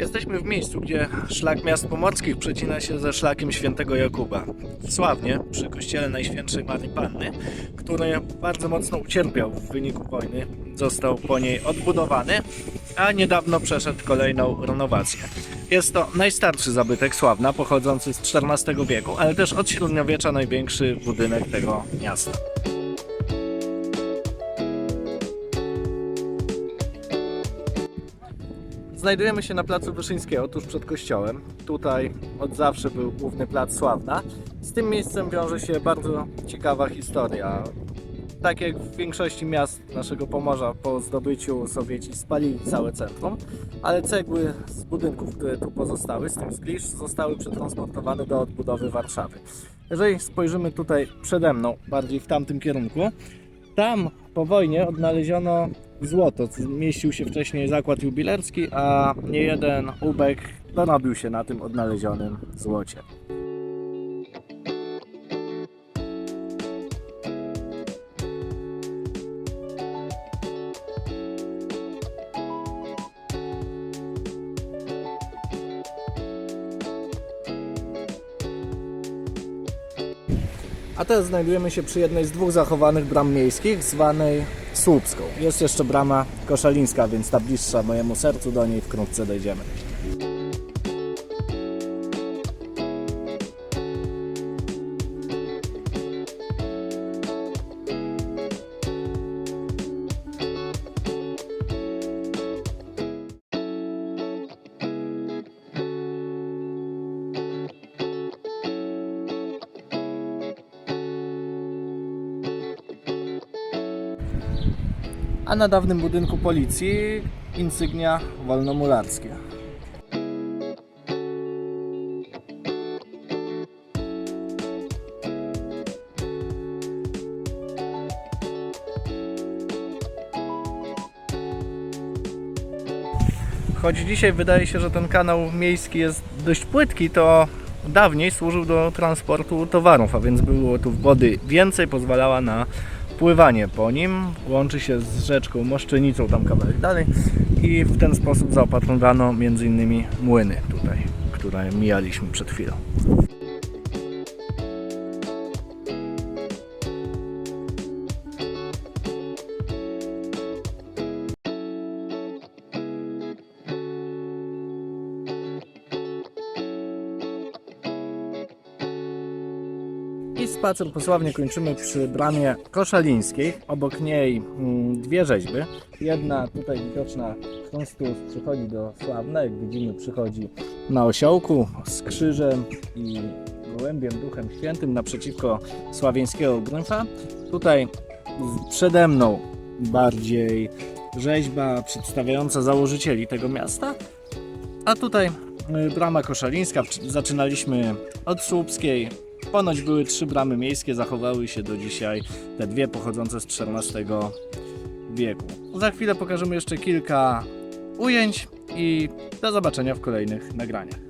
Jesteśmy w miejscu, gdzie szlak miast pomorskich przecina się ze szlakiem świętego Jakuba. Sławnie przy kościele Najświętszej Marii Panny, który bardzo mocno ucierpiał w wyniku wojny. Został po niej odbudowany, a niedawno przeszedł kolejną renowację. Jest to najstarszy zabytek Sławna, pochodzący z XIV wieku, ale też od średniowiecza największy budynek tego miasta. Znajdujemy się na placu Wyszyńskiego, tuż przed kościołem. Tutaj od zawsze był główny plac Sławna. Z tym miejscem wiąże się bardzo ciekawa historia. Tak jak w większości miast naszego Pomorza po zdobyciu Sowieci spalili całe centrum, ale cegły z budynków, które tu pozostały, z tym zglisz, zostały przetransportowane do odbudowy Warszawy. Jeżeli spojrzymy tutaj przede mną, bardziej w tamtym kierunku, tam po wojnie odnaleziono złoto. Mieścił się wcześniej zakład jubilerski, a nie jeden ubek dorobił się na tym odnalezionym złocie. A teraz znajdujemy się przy jednej z dwóch zachowanych bram miejskich, zwanej Słupską. Jest jeszcze brama koszalińska, więc ta bliższa mojemu sercu, do niej wkrótce dojdziemy. A na dawnym budynku policji insygnia wolnomularskie. Choć dzisiaj wydaje się, że ten kanał miejski jest dość płytki, to dawniej służył do transportu towarów, a więc było tu wody więcej, pozwalała na pływanie po nim. Łączy się z rzeczką Moszczenicą, tam kawałek dalej i w ten sposób zaopatrywano m.in. młyny tutaj, które mijaliśmy przed chwilą. Spacer posławnie kończymy przy bramie koszalińskiej. Obok niej mm, dwie rzeźby. Jedna tutaj widoczna Chrystus przychodzi do Sławna, jak widzimy przychodzi na osiołku z krzyżem i gołębiem Duchem Świętym naprzeciwko sławieńskiego Grynfa. Tutaj przede mną bardziej rzeźba przedstawiająca założycieli tego miasta. A tutaj y, brama koszalińska. Zaczynaliśmy od Słupskiej, Ponoć były trzy bramy miejskie, zachowały się do dzisiaj te dwie pochodzące z XIV wieku. Za chwilę pokażemy jeszcze kilka ujęć i do zobaczenia w kolejnych nagraniach.